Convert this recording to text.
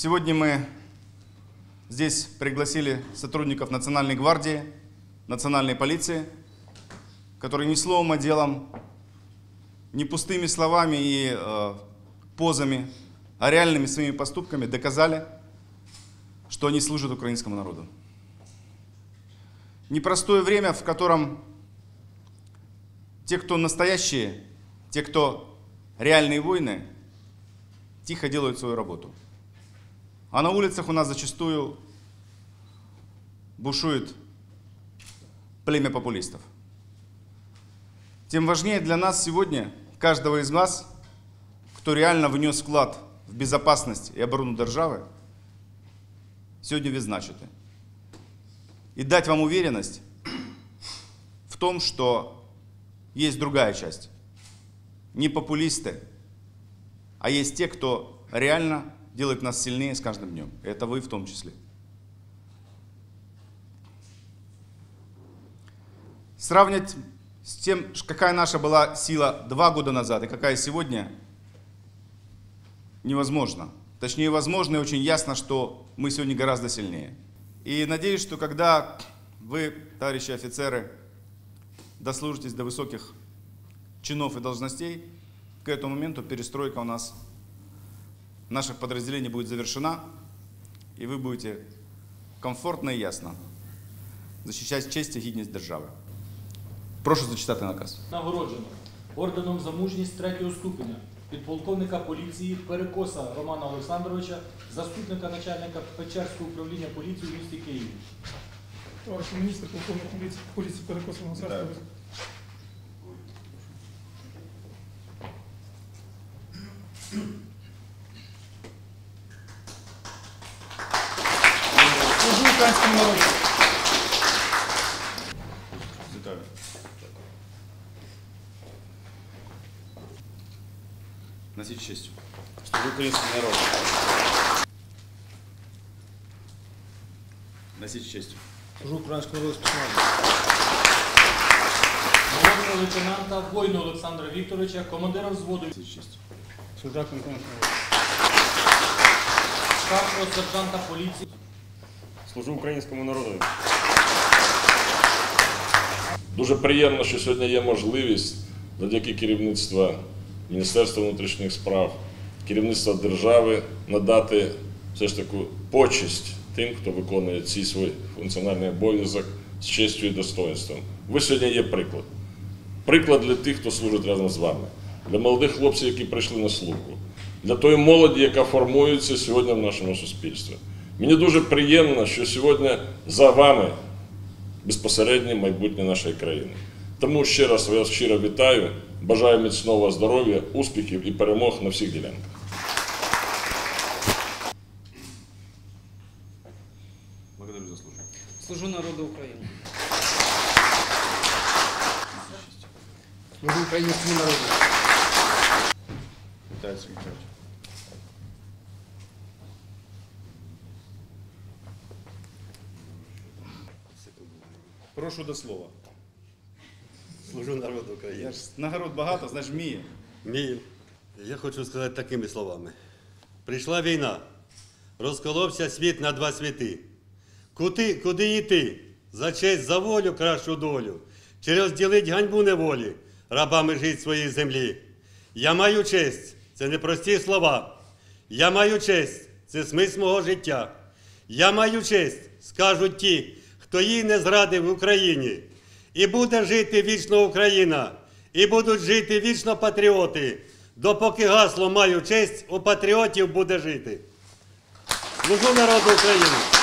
Сегодня мы здесь пригласили сотрудников Национальной гвардии, Национальной полиции, которые ни словом, а делом, не пустыми словами и э, позами, а реальными своими поступками доказали, что они служат украинскому народу. Непростое время, в котором те, кто настоящие, те, кто реальные воины, тихо делают свою работу. А на улицах у нас зачастую бушует племя популистов. Тем важнее для нас сегодня, каждого из вас, кто реально внес вклад в безопасность и оборону держави, сьогодні відзначити. И дать вам уверенность в том, что есть другая часть. Не популисты, а есть те, кто реально делает нас сильнее с каждым днем. Это вы в том числе. Сравнивать с тем, какая наша была сила два года назад и какая сегодня, невозможно. Точнее, возможно и очень ясно, что мы сегодня гораздо сильнее. И надеюсь, что когда вы, товарищи офицеры, дослужитесь до высоких чинов и должностей, к этому моменту перестройка у нас наших подразделений будет завершена, и вы будете комфортно і ясно захищати честь і гідність держави. Прошу зачитати наказ. Нагороджено орденом за мужність третього ступеня підполковника поліції Перекоса Романа Олександровича, заступника начальника Печерського управління поліції у місті Києві. Товариш міністр, полковник поліції, поліції Перекосова Українському народу. Вітаю. Носіть честю. Служу українському народу. Носіть честю. Служу українському народу спецназу. Народного лейтенанта Войну Олександра Вікторовича, командира взводу Носіть українському народу. старшого сержанта поліції Служу українському народу. Дуже приємно, що сьогодні є можливість завдяки керівництва Міністерства внутрішніх справ, керівництва держави надати все ж таку почесть тим, хто виконує ці свій функціональний обов'язок з честю і достоинством. Ви сьогодні є приклад. Приклад для тих, хто служить разом з вами, для молодих хлопців, які прийшли на службу, для тої молоді, яка формується сьогодні в нашому суспільстві. Мені дуже приємно, що сьогодні за вами безпосереднє майбутнє нашої країни. Тому ще раз вас щиро вітаю, бажаю міцного здоров'я, успіхів і перемог на всіх ділянках. Благодарю за службу. Служу народу України. Служу українському народу. Вітаю, Сергій Прошу до слова. Служу народу Я України. ж нагород багато, знаєш, вміє. Мій, я хочу сказати такими словами. Прийшла війна, розколовся світ на два світи. Куди, куди йти? За честь, за волю, кращу долю. Чи розділить ганьбу неволі, рабами жить своїй землі. Я маю честь, це не прості слова. Я маю честь, це смисл мого життя. Я маю честь, скажуть ті, хто її не зрадив в Україні. І буде жити вічно Україна, і будуть жити вічно патріоти. Допоки гасло маю честь, у патріотів буде жити. Служу народу України.